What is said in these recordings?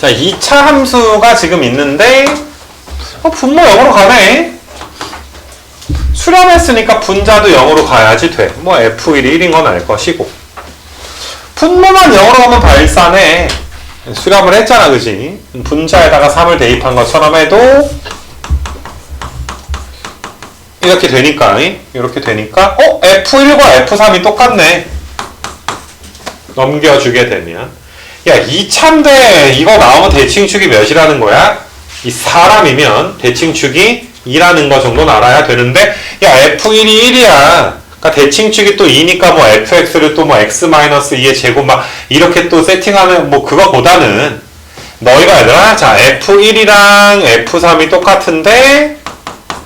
자, 2차 함수가 지금 있는데, 어, 분모 0으로 가네. 수렴했으니까 분자도 0으로 가야지 돼. 뭐 F1이 1인 건 알 것이고. 분모만 0으로 가면 발산해. 수렴을 했잖아, 그지? 분자에다가 3을 대입한 것처럼 해도 이렇게 되니까, 이렇게 되니까, 어? F1과 F3이 똑같네. 넘겨주게 되면. 야, 2차인데 이거 나오면 대칭축이 몇이라는 거야? 이 사람이면 대칭축이 2라는 거 정도는 알아야 되는데, 야, F1이 1이야. 그러니까 대칭축이 또 2니까 뭐 fx를 또 뭐 x-2의 제곱 막 이렇게 또 세팅하는 뭐 그거보다는 너희가 얘들아 자 f1이랑 f3이 똑같은데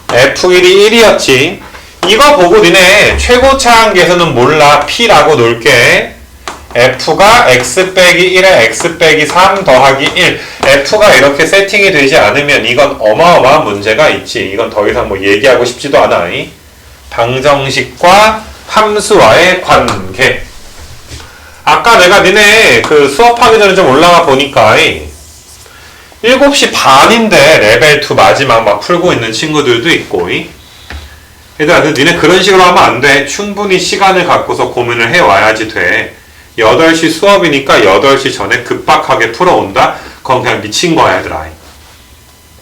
f1이 1이었지 이거 보고 니네 최고차 한계에서는 몰라 p라고 놓을게 f가 x 빼기 1에 x 빼기 3 더하기 1 f가 이렇게 세팅이 되지 않으면 이건 어마어마한 문제가 있지 이건 더 이상 뭐 얘기하고 싶지도 않아 이. 방정식과 함수와의 관계. 아까 내가 니네 그 수업하기 전에 좀 올라가 보니까 7시 반인데 레벨 2 마지막 막 풀고 있는 친구들도 있고 얘들아 근데 니네 그런 식으로 하면 안 돼. 충분히 시간을 갖고서 고민을 해와야지 돼. 8시 수업이니까 8시 전에 급박하게 풀어온다? 그건 그냥 미친 거야 얘들아.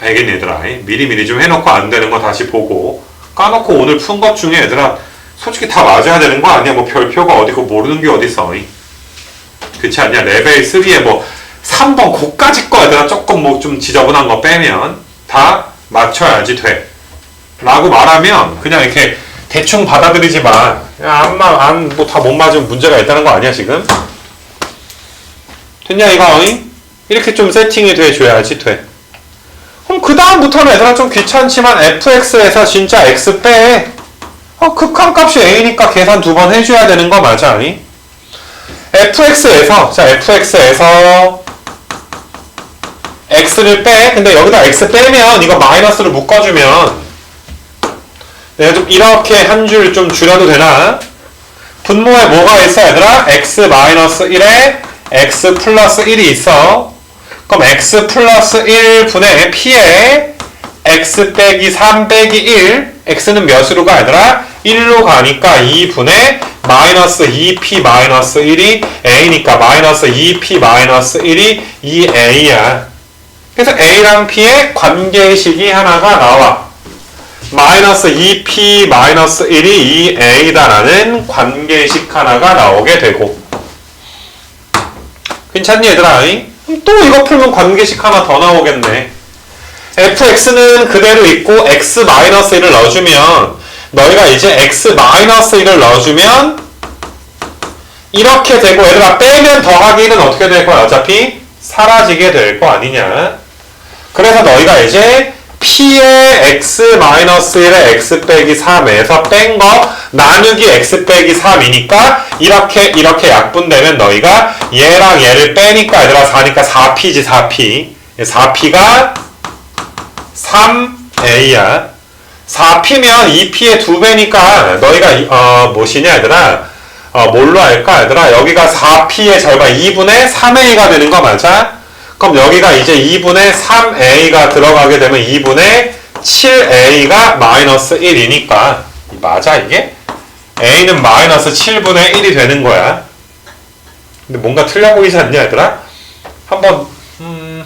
알겠니 얘들아? 미리미리 좀 해놓고 안 되는 거 다시 보고 까놓고 오늘 푼 것 중에 얘들아 솔직히 다 맞아야 되는 거 아니야? 뭐 별표가 어디고 모르는 게 어딨어 이? 그렇지 않냐? 레벨 3에 뭐 3번 고까지 거 얘들아 조금 뭐 좀 지저분한 거 빼면 다 맞춰야지 돼 라고 말하면 그냥 이렇게 대충 받아들이지 마 안뭐 다 못 맞으면 문제가 있다는 거 아니야 지금? 됐냐 이거? 이? 이렇게 좀 세팅이 돼 줘야지 돼 그럼 그 다음부터는 얘들아 좀 귀찮지만 fx에서 진짜 x 빼. 어, 극한값이 a니까 계산 두 번 해줘야 되는 거 맞아, 아니? fx에서, 자, fx에서 x를 빼. 근데 여기다 x 빼면 이거 마이너스를 묶어주면 내가 좀 이렇게 한 줄 좀 줄여도 되나? 분모에 뭐가 있어, 얘들아? x 마이너스 1에 x 플러스 1이 있어. 그럼 x 플러스 1분의 p에 x 빼기 3 빼기 1 x는 몇으로 가 얘들아? 1로 가니까 2분의 마이너스 2p 마이너스 1이 a니까 마이너스 2p 마이너스 1이 2a야 그래서 a랑 p의 관계식이 하나가 나와 마이너스 2p 마이너스 1이 2a다라는 관계식 하나가 나오게 되고 괜찮니 얘들아? 또 이거 풀면 관계식 하나 더 나오겠네. fx는 그대로 있고 x-1을 넣어주면 너희가 이제 x-1을 넣어주면 이렇게 되고 얘들아 빼면 더하기는 어떻게 될 거야? 어차피 사라지게 될 거 아니냐. 그래서 너희가 이제 p의 x-1의 x 빼기 3에서 뺀 거 나누기 x 빼기 3이니까 이렇게 이렇게 약분되면 너희가 얘랑 얘를 빼니까 얘들아 4니까 4p지 4p 4p가 3a야. 4p면 2p의 2배니까 너희가 어 뭐시냐 얘들아? 어 뭘로 할까 얘들아? 여기가 4p의 절반 2분의 3a가 되는 거 맞아? 그럼 여기가 이제 2분의 3a가 들어가게 되면 2분의 7a가 마이너스 1이니까 맞아 이게? a는 마이너스 7분의 1이 되는 거야 근데 뭔가 틀려 보이지 않냐 얘들아? 한번 음...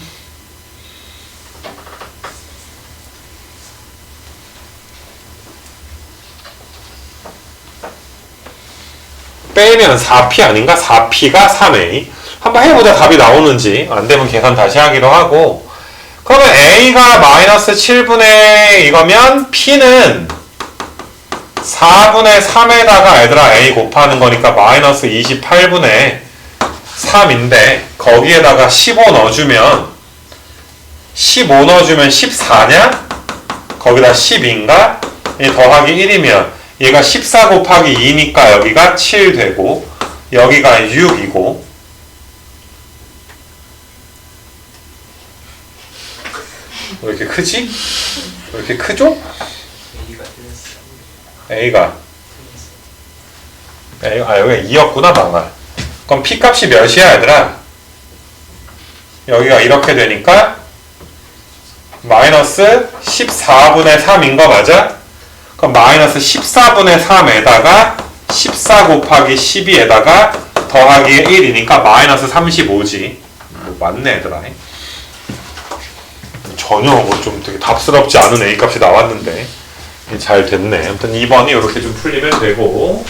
빼면 4p 아닌가? 4p가 3a 한번 해보자 답이 나오는지 안 되면 계산 다시 하기로 하고 그러면 a가 마이너스 7분의 이거면 p는 4분의 3에다가 얘들아 a 곱하는 거니까 마이너스 28분의 3인데 거기에다가 15 넣어주면 15 넣어주면 14냐? 거기다 10인가? 더하기 1이면 얘가 14 곱하기 2니까 여기가 7 되고 여기가 6이고 왜 이렇게 크지? 왜 이렇게 크죠? A가 A, 아 여기 2였구나 망할 그럼 P 값이 몇이야 얘들아? 여기가 이렇게 되니까 마이너스 14분의 3인 거 맞아? 그럼 마이너스 14분의 3에다가 14 곱하기 12에다가 더하기 1이니까 마이너스 35지. 뭐 맞네 얘들아. 전혀 뭐 좀 되게 답스럽지 않은 A 값이 나왔는데 잘 됐네. 아무튼 2번이 이렇게 좀 풀리면 되고